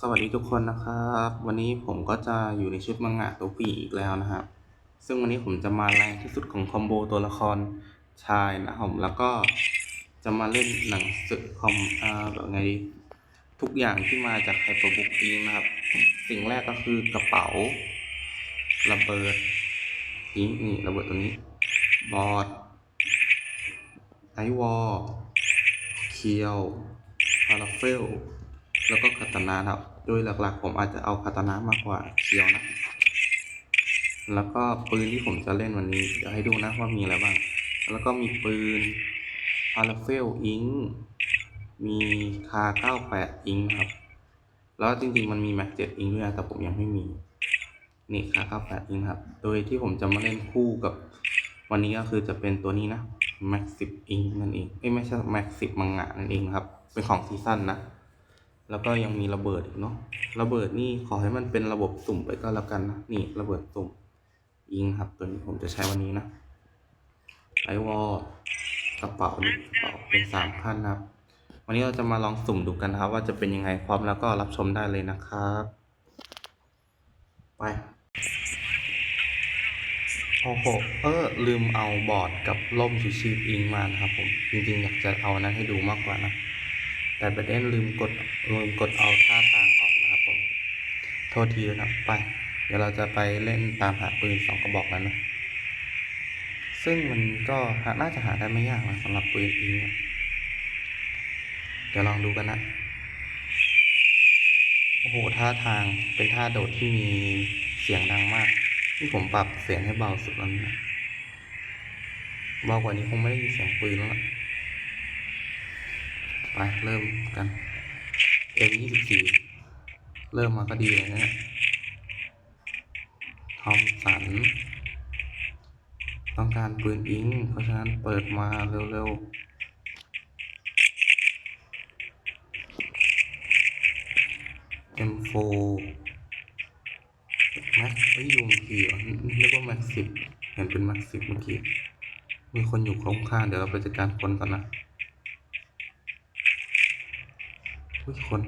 สวัสดีทุกคนนะครับ วันนี้ผมก็จะอยู่ในชุดมังงะตัวปีอีกแล้วนะครับ ซึ่งวันนี้ผมจะมาแรงที่สุดของคอมโบตัวละครชายนะผมแล้วก็จะมาเล่นหนังสือคอมอ่าแบบไงดีทุกอย่างที่มาจากไฮเปอร์บุ๊กอิงนะครับ สิ่งแรกก็คือกระเป๋า ระเบิดทิ้งนี่ระเบิดตัวนี้ บอร์ดไอวอลเคียวพาราเฟล แล้วก็คาตานะครับ โดยหลักๆ ผมอาจจะเอาคาตานะมากกว่าเคียวนะ แล้วก็ปืนที่ผมจะเล่นวันนี้เดี๋ยวให้ดูนะว่ามีอะไรบ้าง แล้วก็มีปืนพาราเฟลอิงมีคา98อิงครับ แล้วจริงๆมันมีแม็ก7อิงด้วยนะแต่ผมยังไม่มี นี่คา98อิงครับ โดยที่ผมจะมาเล่นคู่กับวันนี้ก็คือจะเป็นตัวนี้นะแม็ก10อิงนั่นเอง เอ้ยไม่ใช่แม็ก10 มังงะนั่นเองครับ เป็นของซีซั่นนะ แล้วก็ยังมีระเบิดอีกเนาะระเบิดนี่ขอให้มันเป็นระบบสุ่มไปก็แล้วกันนะนี่ระเบิดสุ่มยิงครับตัวนี้ผมจะใช้วันนี้นะไอวอลกระเป๋านี่กระเป๋าเป็นสามขั้นนะครับ วันนี้เราจะมาลองสุ่มดูกันครับ ว่าจะเป็นยังไงพร้อมแล้วก็รับชมได้เลยนะครับ ไปโอ้โหเออลืมเอาบอร์ดกับล่มชูชีพอิงมานะครับผมจริงๆอยากจะเอานั้นให้ดูมากกว่านะ แต่ประเด็นลืมกดลืมกดเอาท่าทางออกนะครับผม โทษทีนะไป เดี๋ยวเราจะไปเล่นตามหาปืนสองกระบอกนั้นนะ ซึ่งมันก็หาน่าจะหาได้ไม่ยากนะสำหรับปืนอิงเดี๋ยวลองดูกันนะ โอ้โห ท่าทางเป็นท่าโดดที่มีเสียงดังมากนี่ผมปรับเสียงให้เบาสุดแล้วนะเบากว่านี้คงไม่ได้ยินเสียงปืนแล้ว ไปเริ่มกัน M ยี่สิบสี่เริ่มมาก็ดีเลยนะทอมสัน ต้องการปืนอิง เพราะฉะนั้นเปิดมาเร็วๆ M4 แม็กเอ้ยยูงกี่อะนึกว่าแม็กสิบเห็นเป็นแม็กสิบเมื่อกี้ มีคนอยู่ข้างๆเดี๋ยวเราไปจัดการคนก่อนนะ ทุกคน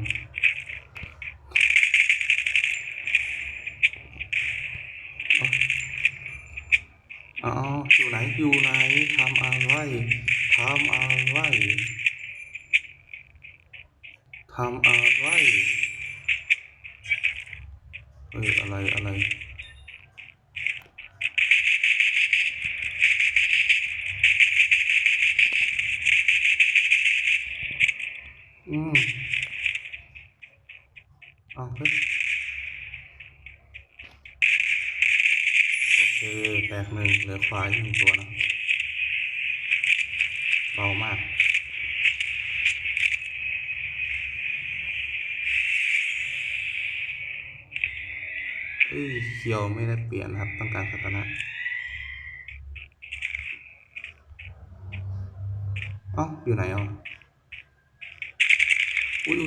อ๋ออยู่ไหนอยู่ไหนทำอะไรทำอะไรทำอะไรเฮ้ยอะไรอะไร อ้าวเฮ้ยโอเคแตกหนึ่งเหลือขวาอีกหนึ่งตัวนะเบามากเอ้ยเคียวไม่ได้เปลี่ยนครับ ต้องการคาตานะอ้าอยู่ไหนอะอุ้ย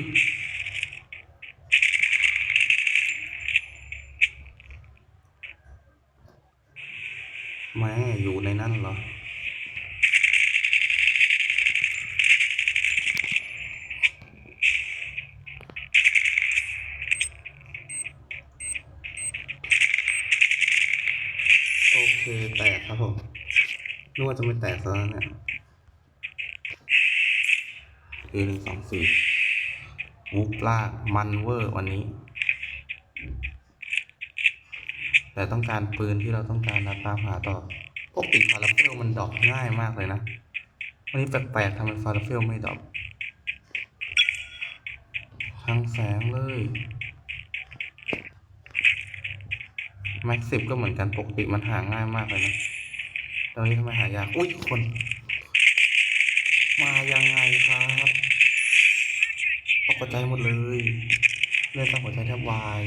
นึกว่าจะไม่แตกซะแล้วเนี่ยเอหนึ่งสองสี่วุบลากมันเวอร์วันนี้ แต่ต้องการปืนที่เราต้องการนะตามหาต่อปกติฟาราเฟลมันดอปง่ายมากเลยนะ วันนี้แปลกๆทำไมฟาราเฟลไม่ดอปทางแสงเลยแม็กสิบก็เหมือนกันปกติมันหาง่ายมากเลยนะ ตอนนี้ทำไมหายาก อุ้ยคน มายังไงครับตกใจหมดเลยเลือดตั้งหัวใจแทบวาย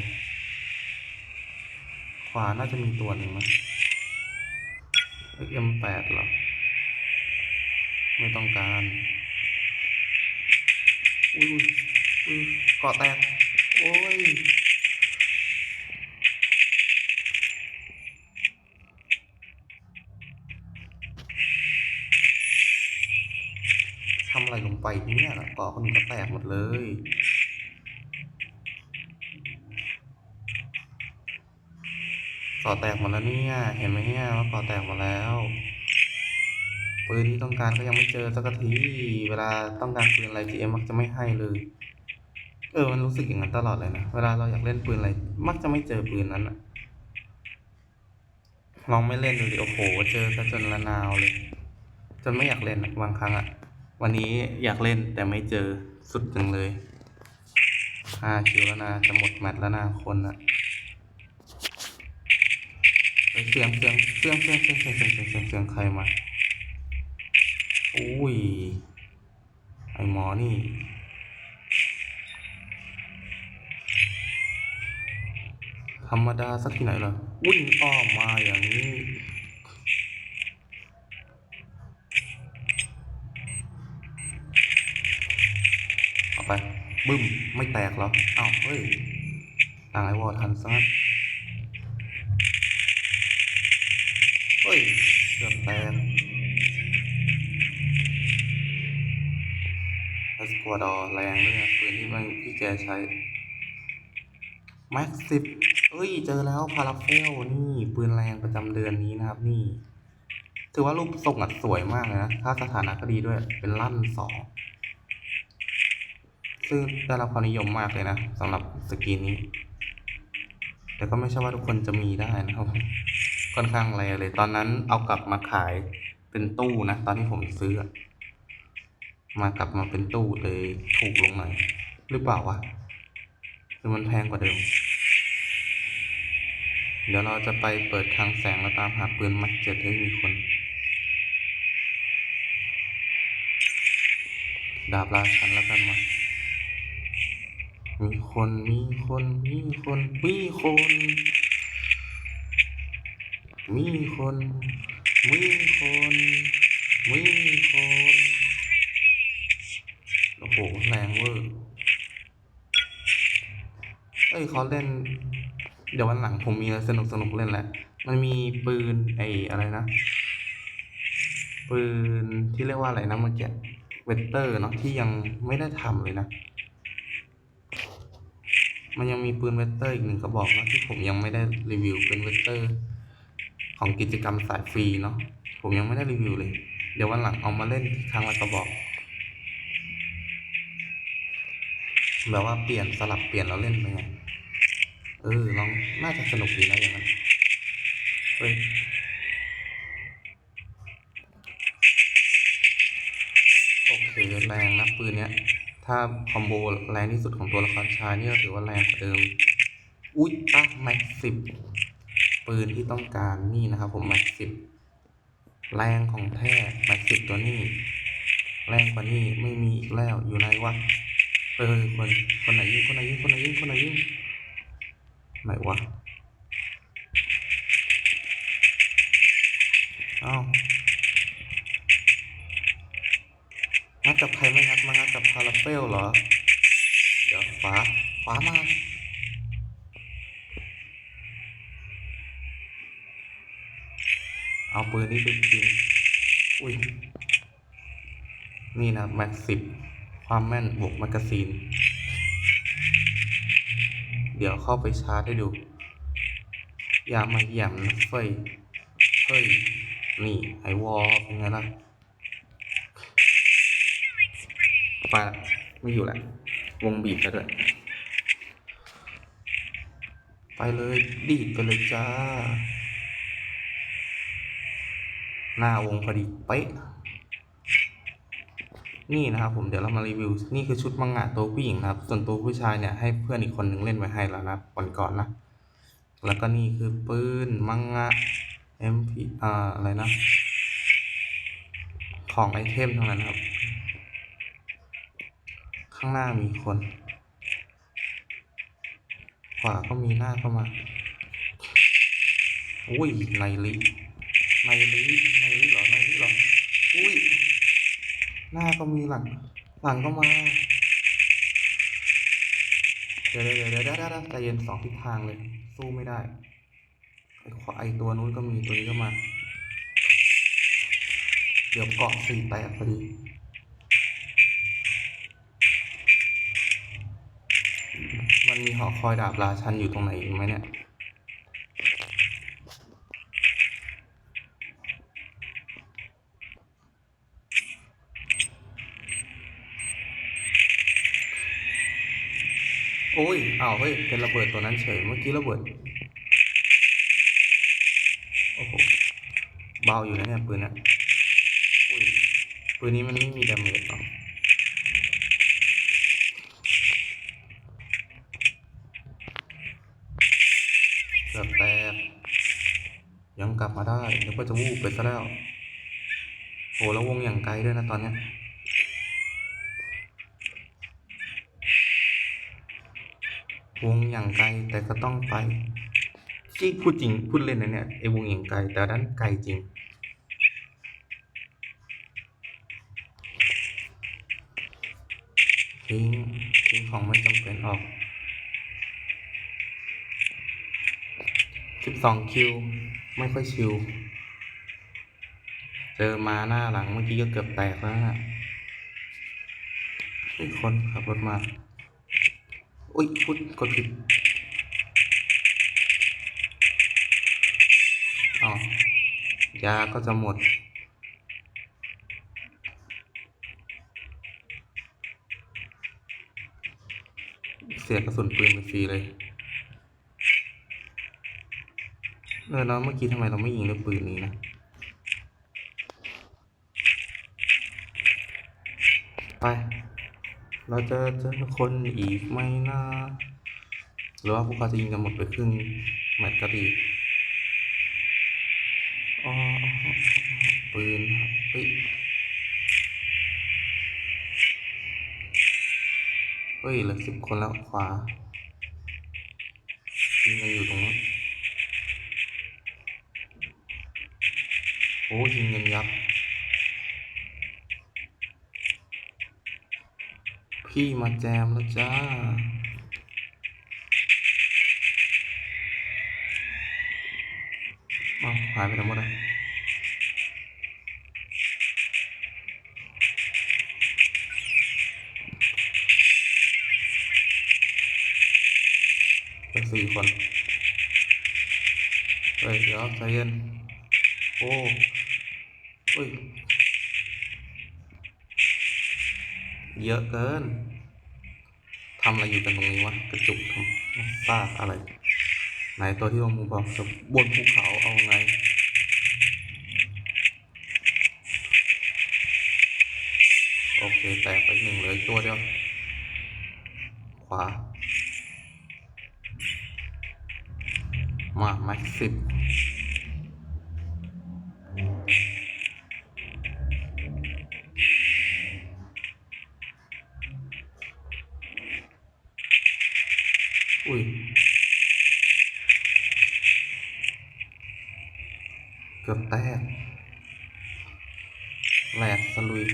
ขวาน่าจะมีตัวหนึ่งมั้ย XM8 เหรอ ไม่ต้องการ อุ้ยอุ้ยอุ้ยเกาะแตก โอ้ย ไปเนี่ยเกาะคนอื่นก็แตกหมดเลยกาะแตกหมดแล้วเนี่ย เห็นไหมเนี่ยว่ากาะแตกหมดแล้ว ปืนที่ต้องการก็ยังไม่เจอสักที เวลาต้องการปืนอะไร GM มักจะไม่ให้เลย เออ มันรู้สึกอย่างนั้นตลอดเลยนะ เวลาเราอยากเล่นปืนอะไร มักจะไม่เจอปืนนั้นอะลองไม่เล่นดูดิโอ้โห เจอซะจนละนาวเลย จนไม่อยากเล่นบางครั้งอะ วันนี้อยากเล่นแต่ไม่เจอสุดจังเลยห้าคิวแล้วนะจะหมดแมตช์แล้วนะคนอะเฮ้ยเสียงเสียงเสียงเสียงเสียงเสียงเสียงเสียงเสียงเสียงใครมาอุ้ยไอหมอนี่ธรรมดาสักที่ไหนล่ะวิ่งอ้อมมาอย่างนี้ บึ้ม ไม่แตกเหรออ้าวเฮ้ย ตางไอวอร์ทันซะงั้นเฮ้ยเกือบแตกเอสกัวดอร์แรงด้วยปืนที่มันที่แกใช้ แม็กสิบเอ้ย เจอแล้วพาราเฟลนี่ปืนแรงประจำเดือนนี้นะครับ นี่ ถือว่ารูปทรงอัดสวยมากเลยนะ ถ้าสถานะก็ดีด้วย เป็นลั่นสอง ซึ่งได้รับความนิยมมากเลยนะสำหรับสกินนี้ แต่ก็ไม่ใช่ว่าทุกคนจะมีได้นะครับค่อนข้างแรงเลย ตอนนั้นเอากลับมาขายเป็นตู้นะ ตอนที่ผมซื้ออะมากลับมาเป็นตู้เลยถูกลงหน่อย หรือเปล่าวะหรือมันแพงกว่าเดิม เดี๋ยวเราจะไปเปิดทางแสงแล้วตามหาปืนมัดเจ็ดให้มีคน ดาบราชันแล้วกันมา คนมีคนมีคนมีคนมีคนมีคนมีคนโอ้โหแรงเวอร์เอ้ยเขาเล่น เดี๋ยววันหลังผมมีอะไรสนุกสนุกเล่นแหละ มันมีปืนไอ้อะไรนะ ปืนที่เรียกว่าอะไรนะเมื่อกี้เวกเตอร์เนาะที่ยังไม่ได้ทำเลยนะ มันยังมีปืนเวกเตอร์อีกหนึ่งกระบอกนะที่ผมยังไม่ได้รีวิวเป็นเวกเตอร์ ของกิจกรรมสายฟรีเนาะผมยังไม่ได้รีวิวเลย เดี๋ยววันหลังเอามาเล่นครั้งละกระบอกแบบว่าเปลี่ยนสลับเปลี่ยนแล้วเล่นไปไงเออลองน่าจะสนุกดีนะอย่างนั้นเฮ้ยโอเคแรงนะปืนเนี้ย ถ้าคอมโบแรงที่สุดของตัวละครชายนี่ก็ถือว่าแรงกว่าเดิม อุ๊ยอะแม็กสิบปืนที่ต้องการนี่นะครับ ผมแม็กสิบแรงของแท้แม็กสิบตัวนี้ แรงกว่านี้ไม่มีอีกแล้วอยู่ไหนวะเออคนคนไหนยิงคนไหนยิงคนไหนยิงคนไหนยิงไหนวะอ้าว กับใครไม่งัดมางัดกับพาราเฟลเหรอ เดี๋ยวขวาขวามาเอาปืนนี้ไปยิงอุ้ย นี่นะแม็กสิบความแม่นบวกแมกกาซีน เดี๋ยวเข้าไปชาร์จให้ดู อย่ามาหย่มนะเฟ้ย เฮ้ย นี่ไอวอลเป็นไงล่ะ ไปละไม่อยู่แล้ววงบีบแล้วด้วย ไปเลยดีดไปเลยจ้า หน้าวงพอดีเป๊ะนี่นะครับผมเดี๋ยวเรามารีวิว นี่คือชุดมังงะตัวผู้หญิงนะครับ ส่วนตัวผู้ชายเนี่ยให้เพื่อนอีกคนนึงเล่นไว้ให้แล้วนะก่อนก่อนๆนะ แล้วก็นี่คือปืนมังงะ MP อ่าอะไรนะ ของไอเทมทั้งนั้นครับ ข้างหน้ามีคน ขวาก็มีหน้าเข้ามาอุ้ยไนลิไนลิไนลิเหรอไนลิเหรออุ้ยหน้าก็มีหลัง หลังก็มาเดี๋ยวเดี๋ยวเดี๋ยวเดี๋ยวเดี๋ยวใจเย็นสองทิศทางเลย สู้ไม่ได้ไอ้ขวาไอ้ตัวนู้นก็มีตัวนี้ก็มา เดี๋ยวเกาะสี่แตกพอดี มีหอคอยดาบราชันอยู่ตรงไหนอีกไหมเนี่ย โอ้ยอ้าวเฮ้ย เป็นระเบิดตัวนั้นเฉย เมื่อกี้ระเบิด โอ้โห เบาอยู่นะเนี่ยปืนนะปืนนี้มันไม่มีดาเมจหรอ กือบแตกยังกลับมาได้เดี๋ยวก็จะวูบไปซะแล้วโหแล้ววงอย่างไกลด้วยนะตอนเนี้ยวงอย่างไกลแต่ก็ต้องไปจริงพูดจริงพูดเล่นนะเนี่ยไอ้วงอย่างไกลแต่ด้านไกลจริง ทิ้งทิ้งของไม่จำเป็นออก สิบสองคิว ไม่ค่อยชิว เจอมาหน้าหลังเมื่อกี้ก็เกือบแตกแล้วนะอีกคนขับรถมา อุ้ยพูดกดผิดอ๋อยาก็จะหมดเสียกระสุนปืนไปฟรีเลย เออแล้วเมื่อกี้ทำไมเราไม่ยิงด้วยปืนนี้นะไป เราจะเจอคนอีกไหมนะหรือว่าพวกเขาจะยิงกันหมดไปครึ่งแมตช์ก็ดีอ๋อปืนเฮ้ยเฮ้ยเหลือสิบคนแล้วขวา โอ้ยิงกันยับ พี่มาแจมแล้วจ้าอ้าวหายไปไหนหมดอะเป็นสี่คน เฮ้ยเดี๋ยวใจเย็น โอ้ เฮ้ยเยอะเกินทำอะไรอยู่กันตรงนี้วะกระจุกทำซากอะไร ไหนตัวที่ลงมือบอกจะบนภูเขาเอาไงโอเคแตกไปหนึ่งเลืออีกตัวเดียว ขวา มาแม็กสิบ แหลกสลุย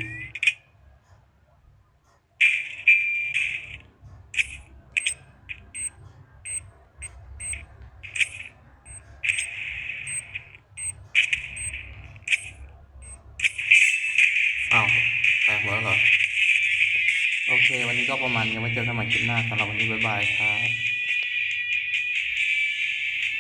อ้าวแตกหมดแล้วเหรอ โอเค วันนี้ก็ประมาณนี้ไว้เจอกันใหม่คลิปหน้าสำหรับวันนี้ บ๊ายบายครับ